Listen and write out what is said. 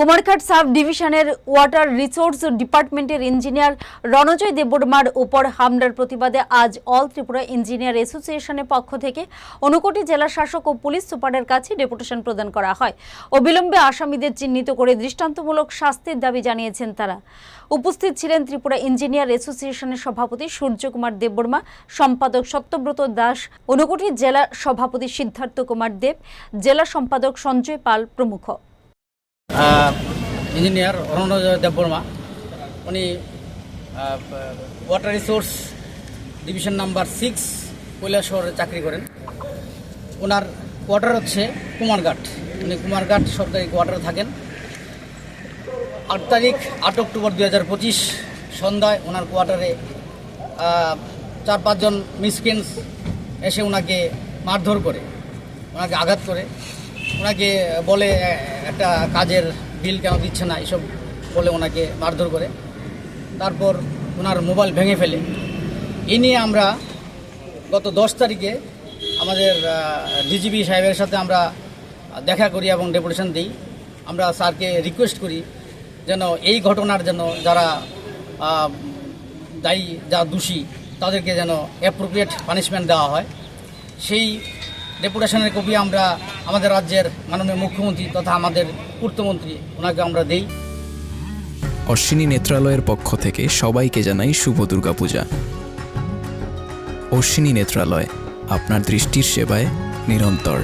Kumarghat sub ডিভিশনের water resource ডিপার্টমেন্টের engineer Ranajoy দেববর্মার উপর হামলার প্রতিবাদে আজ অল ত্রিপুরা ইঞ্জিনিয়ার অ্যাসোসিয়েশনের পক্ষ থেকে অনুকোটি জেলা শাসক ও পুলিশ সুপারের কাছে ডেপুটেশন প্রদান করা হয়। অবিলম্বে আসামিদের চিহ্নিত করে দৃষ্টান্তমূলক শাস্তির দাবি জানিয়েছেন তারা। উপস্থিত ছিলেন ত্রিপুরা ইঞ্জিনিয়ার অ্যাসোসিয়েশনের সভাপতি সূর্যকুমার দেববর্মা, সম্পাদক সত্যব্রত দাস অনুকোটি জেলা সভাপতি সিদ্ধার্থ কুমার দেব, জেলা সম্পাদক সঞ্জয় পাল প্রমুখ। ইঞ্জিনিয়ার অরণ্য দেববর্মা উনি water resource division number six কৈলাসহরে চাকরি করেন। ওনার কোয়ার্টার হচ্ছে কুমারঘাট। উনি কুমারঘাট সরকারি কোয়ার্টারে থাকেন। আট তারিখ, আট অক্টোবর দু হাজার পঁচিশ সন্ধ্যায় ওনার কোয়ার্টারে চার পাঁচজন মিসকিন্স এসে ওনাকে মারধর করে ওনাকে আঘাত করে। ওনাকে বলে একটা কাজের বিল কেন দিচ্ছে না এসব বলে ওনাকে মারধর করে। তারপর ওনার মোবাইল ভেঙে ফেলে। এ নিয়ে আমরা গত দশ তারিখে আমাদের ডিজিপি সাহেবের সাথে আমরা দেখা করি এবং ডেপুটেশন দিই। আমরা স্যারকে রিকোয়েস্ট করি যেন এই ঘটনার জন্য যারা দায়ী যা দোষী, তাদেরকে যেন অ্যাপ্রোপ্রিয়েট পানিশমেন্ট দেওয়া হয়। সেই ডেপুটেশনের কপি আমরা আমাদের রাজ্যের মাননীয় মুখ্যমন্ত্রী তথা আমাদের পূর্তমন্ত্রী, ওনাকে আমরা দেই। অশ্বিনী নেত্রালয়ের পক্ষ থেকে সবাইকে জানাই শুভ দুর্গাপূজা। অশ্বিনী নেত্রালয়, আপনার দৃষ্টির সেবায় নিরন্তর।